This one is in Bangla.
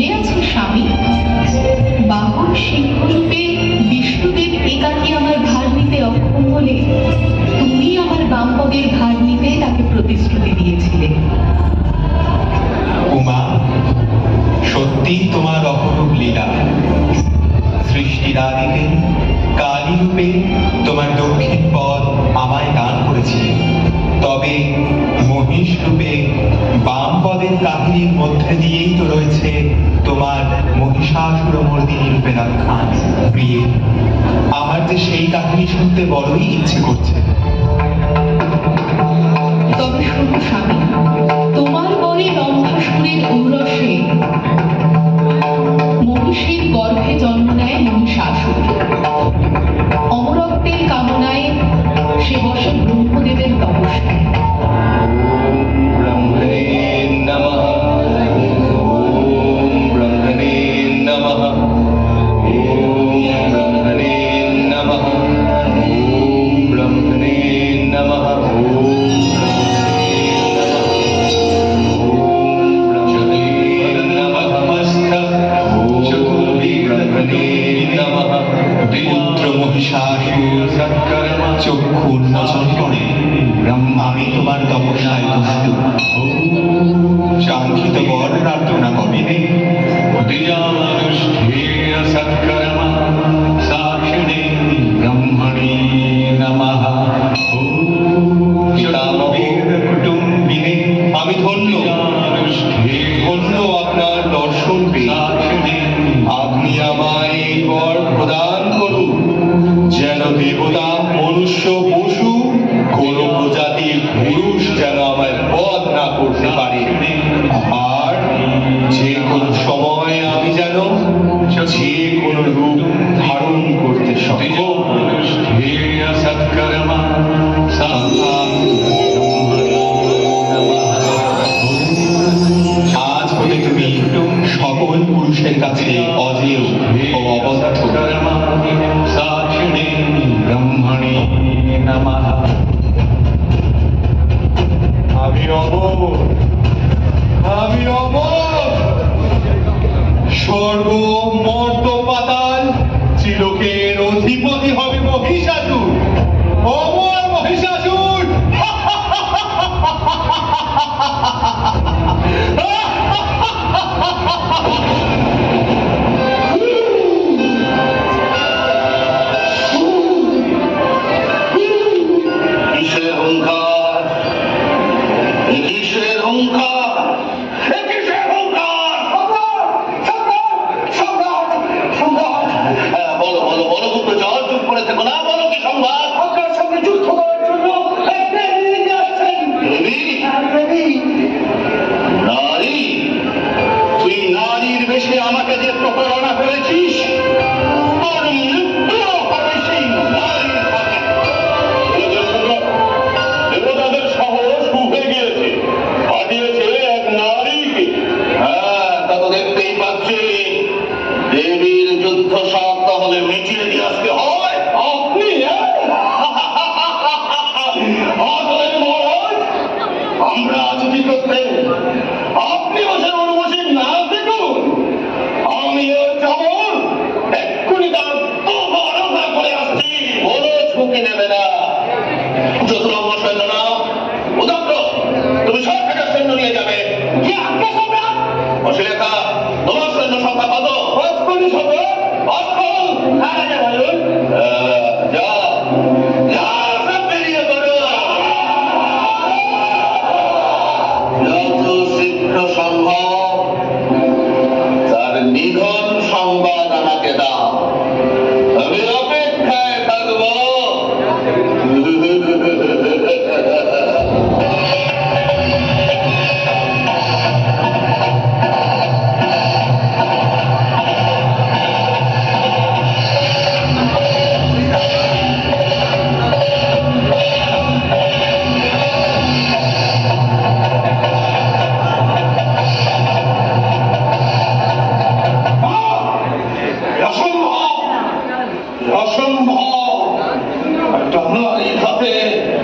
মনে আছে স্বামী? বাহন সিংহরূপে বিষ্ণুদেব একাকী আমার ভার নিতে অক্ষম বলে তুমি আমার বামপদের ভার নিতে তাকে প্রতিশ্রুতি দিয়েছিলে। উমা, সত্যি তোমার অপরূপ লীলা। সৃষ্টির আদিতে কালী রূপে তোমার দক্ষিণ পদ আমায় দান করেছিলে। তবে মহিষ রূপে বাম পদের কাহিনীর মধ্যে দিয়েই তো রয়েছে তোমার মহিষাসুর মর্দিনী রূপে রাখা প্রিয়ে, আমার যে সেই কাহিনী শুনতে বড়ই ইচ্ছে করছে। পুত্র মহিষাসুর চক্ষু উন্মোচন করে। আমি তোমার তপস্যায় তুষ্ট। কাঙ্ক্ষিত বর প্রার্থনা করি সৎকর্ম, সাক্ষিণে ব্রহ্মণে নমঃ। করতে পারে। আর যে কোনো সময় আমি যেন যে কোনো রূপ ধারণ করতে সক্ষম। সকল পুরুষের কাছে অজেয় ও অবদ্ধ। ব্রহ্মণে নমঃ। আমি অমর আমি অমর। মর্ত পাতাল চিরকের অধিপতি হবে মহিষাসুর। অহংকার। হ্যাঁ, বলো বলো বলো দুটো জল চুপ করে থেকো না বলো কি সংবাদ? আপনার সঙ্গে যুদ্ধ করার জন্য নারী? তুই নারীর বেশে আমাকে যে প্রতারণা about